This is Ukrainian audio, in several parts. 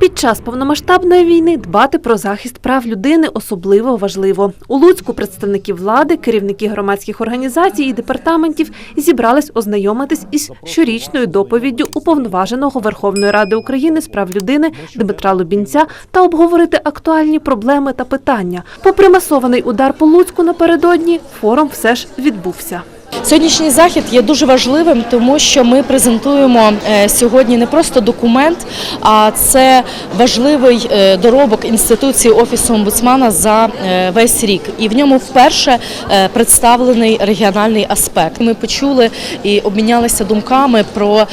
Під час повномасштабної війни дбати про захист прав людини особливо важливо. У Луцьку представники влади, керівники громадських організацій і департаментів зібрались ознайомитись із щорічною доповіддю уповноваженого Верховної Ради України з прав людини Дмитра Лубінця та обговорити актуальні проблеми та питання. Попри масований удар по Луцьку напередодні, форум все ж відбувся. Сьогоднішній захід є дуже важливим, тому що ми презентуємо е, сьогодні не просто документ, а це важливий е, доробок інституції офісу омбудсмана за е, весь рік. І в ньому вперше представлений регіональний аспект. Ми почули і обмінялися думками про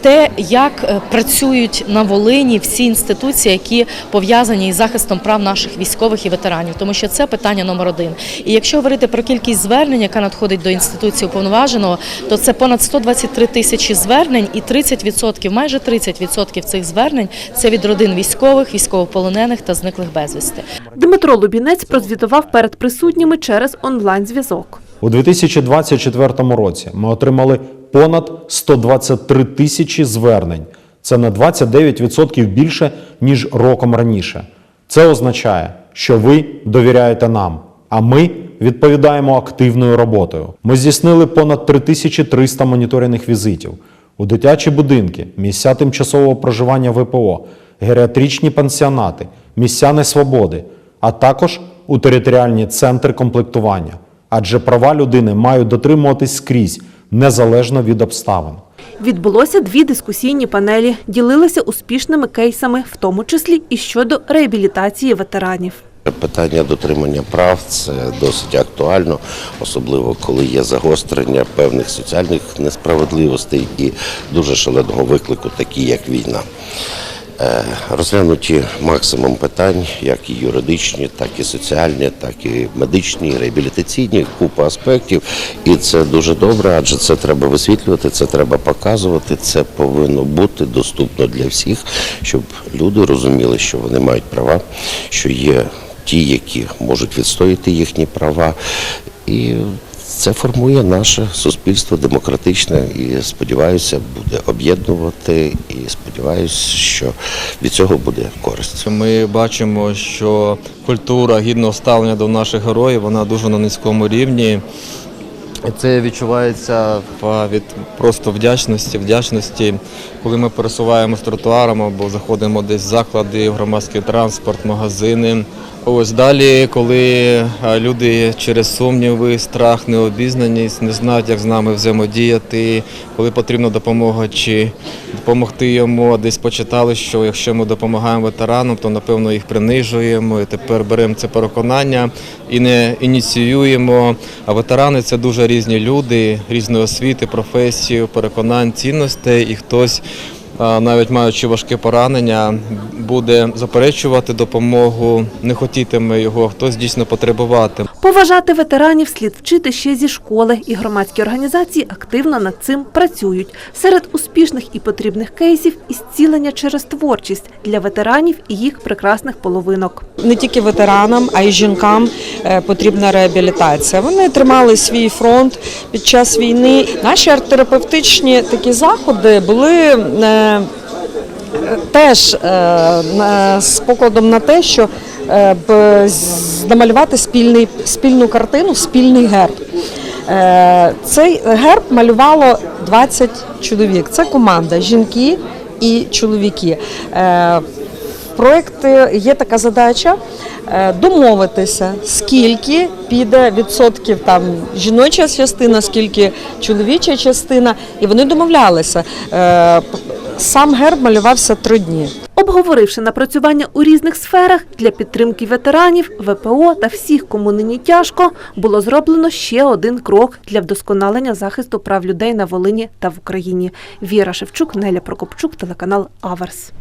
те, як працюють на Волині всі інституції, які пов'язані із захистом прав наших військових і ветеранів, тому що це питання номер один. І якщо говорити про кількість звернень, яка надходить до інституції уповноваженого, то це понад 123 тисячі звернень, і 30%, майже 30% цих звернень це від родин військових, військовополонених та зниклих безвісти. Дмитро Лубінець прозвітував перед присутніми через онлайн-зв'язок. У 2024 році ми отримали понад 123 тисячі звернень. Це на 29% більше, ніж роком раніше. Це означає, що ви довіряєте нам, а ми відповідаємо активною роботою. Ми здійснили понад 3300 моніторинних візитів у дитячі будинки, місця тимчасового проживання ВПО, геріатричні пансіонати, місця несвободи, а також у територіальні центри комплектування. Адже права людини мають дотримуватись скрізь, незалежно від обставин. Відбулося дві дискусійні панелі, ділилися успішними кейсами, в тому числі і щодо реабілітації ветеранів. Питання дотримання прав це досить актуально, особливо коли є загострення певних соціальних несправедливостей і дуже шаленого виклику, такі як війна. Е, Розглянуті максимум питань, як і юридичні, так і соціальні, так і медичні, реабілітаційні, купа аспектів. І це дуже добре, адже це треба висвітлювати, це треба показувати. Це повинно бути доступно для всіх, щоб люди розуміли, що вони мають права, що є ті, які можуть відстояти їхні права. І це формує наше суспільство демократичне і сподіваюся, буде об'єднувати. І сподіваюся, що від цього буде користь. Ми бачимо, що культура гідного ставлення до наших героїв вона дуже на низькому рівні. Це відчувається від просто вдячності, вдячності, коли ми пересуваємось тротуаром або заходимо десь в заклади, в громадський транспорт, магазини. Ось далі, коли е, люди через сумніви, страх, необізнаність не знають, як з нами взаємодіяти, коли потрібна допомога чи допомогти йому, десь почитали, що якщо ми допомагаємо ветеранам, то напевно їх принижуємо. І тепер беремо це переконання і не ініціюємо. А ветерани це дуже різні люди, різної освіти, професії, переконань, цінностей, і хтось. Навіть маючи важке поранення, буде заперечувати допомогу, не хотітиме його, хтось дійсно потребувати. Поважати ветеранів слід вчити ще зі школи, і громадські організації активно над цим працюють. Серед успішних і потрібних кейсів – ізцілення через творчість для ветеранів і їх прекрасних половинок. не тільки ветеранам, а й жінкам е, потрібна реабілітація. Вони тримали свій фронт під час війни. Наші арт-терапевтичні такі заходи були. Теж е, з покладом на те, що е, намалювати спільний, спільну картину, спільний герб. Е, Цей герб малювало 20 чоловік. Це команда жінки і чоловіки. В проєкті є така задача домовитися, скільки піде відсотків там жіноча частина, скільки чоловіча частина, і вони домовлялися. Сам герб малювався три дні. Обговоривши напрацювання у різних сферах для підтримки ветеранів, ВПО та всіх, кому нині тяжко, було зроблено ще один крок для вдосконалення захисту прав людей на Волині та в Україні. Віра Шевчук, Неля Прокопчук, телеканал Аверс.